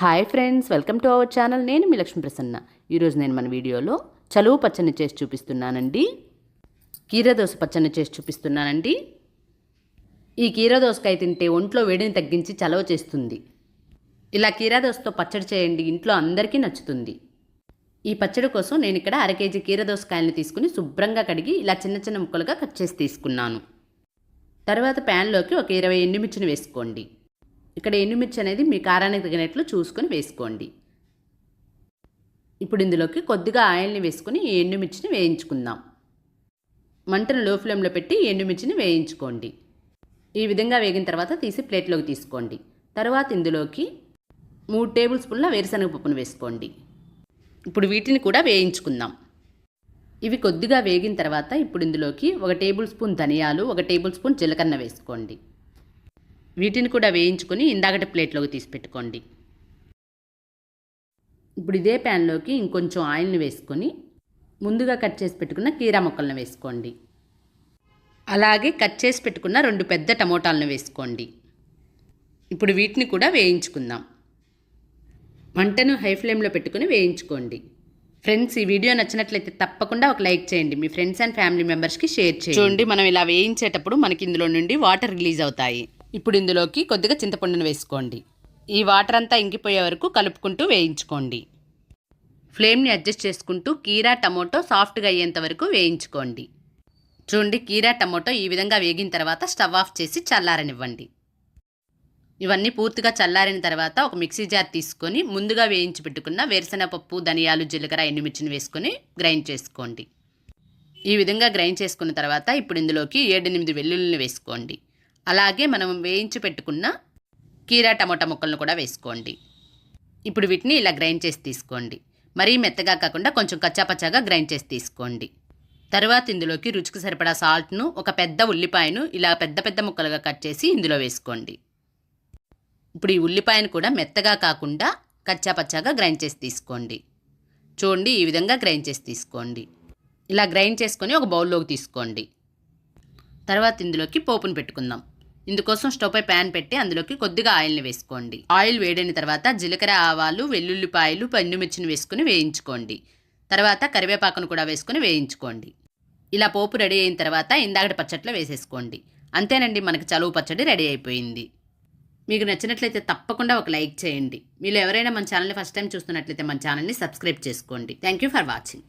Hi friends welcome to our channel. నేను మీ లక్ష్మీ ప్రసన్న. ఈరోజు నేను మన వీడియోలో చలువు పచ్చని చేసి చూపిస్తున్నానండి. కీరదోస పచ్చని చేసి చూపిస్తున్నానండి. ఈ కీరదోసకాయ తింటే ఒంట్లో వేడిని తగ్గించి చలవ చేస్తుంది. ఇలా కీరదోసతో పచ్చడి చేయండి ఇంట్లో అందరికీ నచ్చుతుంది. ఈ పచ్చడి కోసం నేను ఇక్కడ అర కేజీ కీరదోసకాయలను తీసుకుని శుభ్రంగా కడిగి ఇలా చిన్న చిన్న ముక్కలుగా కట్ చేసి తీసుకున్నాను. తర్వాత ప్యాన్లోకి ఒక ఇరవై ఎండుమిర్చిని వేసుకోండి. ఇక్కడ ఎండుమిర్చి అనేది మీ కారానికి తగినట్లు చూసుకొని వేసుకోండి. ఇప్పుడు ఇందులోకి కొద్దిగా ఆయిల్ని వేసుకొని ఈ ఎండుమిర్చిని వేయించుకుందాం. మంటను లో ఫ్లేమ్లో పెట్టి ఎండుమిర్చిని వేయించుకోండి. ఈ విధంగా వేగిన తర్వాత తీసి ప్లేట్లోకి తీసుకోండి. తర్వాత ఇందులోకి మూడు టేబుల్ స్పూన్ల వేరుశనగ పప్పును వేసుకోండి. ఇప్పుడు వీటిని కూడా వేయించుకుందాం. ఇవి కొద్దిగా వేగిన తర్వాత ఇప్పుడు ఇందులోకి ఒక టేబుల్ స్పూన్ ధనియాలు ఒక టేబుల్ స్పూన్ జీలకర్ర వేసుకోండి. వీటిని కూడా వేయించుకొని ఇందాకటి ప్లేట్లోకి తీసి పెట్టుకోండి. ఇప్పుడు ఇదే ప్యాన్లోకి ఇంకొంచెం ఆయిల్ని వేసుకొని ముందుగా కట్ చేసి పెట్టుకున్న కీరా ముక్కలను వేసుకోండి. అలాగే కట్ చేసి పెట్టుకున్న రెండు పెద్ద టమోటాలను వేసుకోండి. ఇప్పుడు వీటిని కూడా వేయించుకుందాం. మంటను హై ఫ్లేమ్లో పెట్టుకుని వేయించుకోండి. ఫ్రెండ్స్ ఈ వీడియో నచ్చినట్లయితే తప్పకుండా ఒక లైక్ చేయండి. మీ ఫ్రెండ్స్ అండ్ ఫ్యామిలీ మెంబర్స్కి షేర్ చేయండి. చూడండి మనం ఇలా వేయించేటప్పుడు మనకి ఇందులో నుండి వాటర్ రిలీజ్ అవుతాయి. ఇప్పుడు ఇందులోకి కొద్దిగా చింతపండును వేసుకోండి. ఈ వాటర్ అంతా ఇంకిపోయే వరకు కలుపుకుంటూ వేయించుకోండి. ఫ్లేమ్ని అడ్జస్ట్ చేసుకుంటూ కీరా టమోటో సాఫ్ట్గా అయ్యేంత వరకు వేయించుకోండి. చూడండి కీరా టమోటో ఈ విధంగా వేగిన తర్వాత స్టవ్ ఆఫ్ చేసి చల్లారనివ్వండి. ఇవన్నీ పూర్తిగా చల్లారిన తర్వాత ఒక మిక్సీ జార్ తీసుకొని ముందుగా వేయించి పెట్టుకున్న వేరుశనగపప్పు ధనియాలు జీలకర్ర ఎండుమిర్చిని వేసుకొని గ్రైండ్ చేసుకోండి. ఈ విధంగా గ్రైండ్ చేసుకున్న తర్వాత ఇప్పుడు ఇందులోకి ఏడెనిమిది వెల్లుల్లిని వేసుకోండి. అలాగే మనం వేయించి పెట్టుకున్న కీరా టమోటా ముక్కలను కూడా వేసుకోండి. ఇప్పుడు వీటిని ఇలా గ్రైండ్ చేసి తీసుకోండి. మరీ మెత్తగా కాకుండా కొంచెం కచ్చాపచ్చాగా గ్రైండ్ చేసి తీసుకోండి. తర్వాత ఇందులోకి రుచికి సరిపడా సాల్ట్ను ఒక పెద్ద ఉల్లిపాయను ఇలా పెద్ద పెద్ద ముక్కలుగా కట్ చేసి ఇందులో వేసుకోండి. ఇప్పుడు ఈ ఉల్లిపాయను కూడా మెత్తగా కాకుండా కచ్చాపచ్చాగా గ్రైండ్ చేసి తీసుకోండి. చూడండి ఈ విధంగా గ్రైండ్ చేసి తీసుకోండి. ఇలా గ్రైండ్ చేసుకొని ఒక బౌల్లోకి తీసుకోండి. తర్వాత ఇందులోకి పోపును పెట్టుకుందాం. ఇందుకోసం స్టవ్ పై ప్యాన్ పెట్టి అందులోకి కొద్దిగా ఆయిల్ని వేసుకోండి. ఆయిల్ వేడైన తర్వాత జీలకర్ర ఆవాలు వెల్లుల్లిపాయలు పండుమిర్చిని వేసుకుని వేయించుకోండి. తర్వాత కరివేపాకును కూడా వేసుకుని వేయించుకోండి. ఇలా పోపు రెడీ అయిన తర్వాత ఇందాకటి పచ్చట్లో వేసేసుకోండి. అంతేనండి మనకి చలువు పచ్చడి రెడీ అయిపోయింది. మీకు నచ్చినట్లయితే తప్పకుండా ఒక లైక్ చేయండి. మీరు ఎవరైనా మన ఛానల్ని ఫస్ట్ టైం చూస్తున్నట్లయితే మన ఛానల్ని సబ్స్క్రైబ్ చేసుకోండి. Thank you for watching.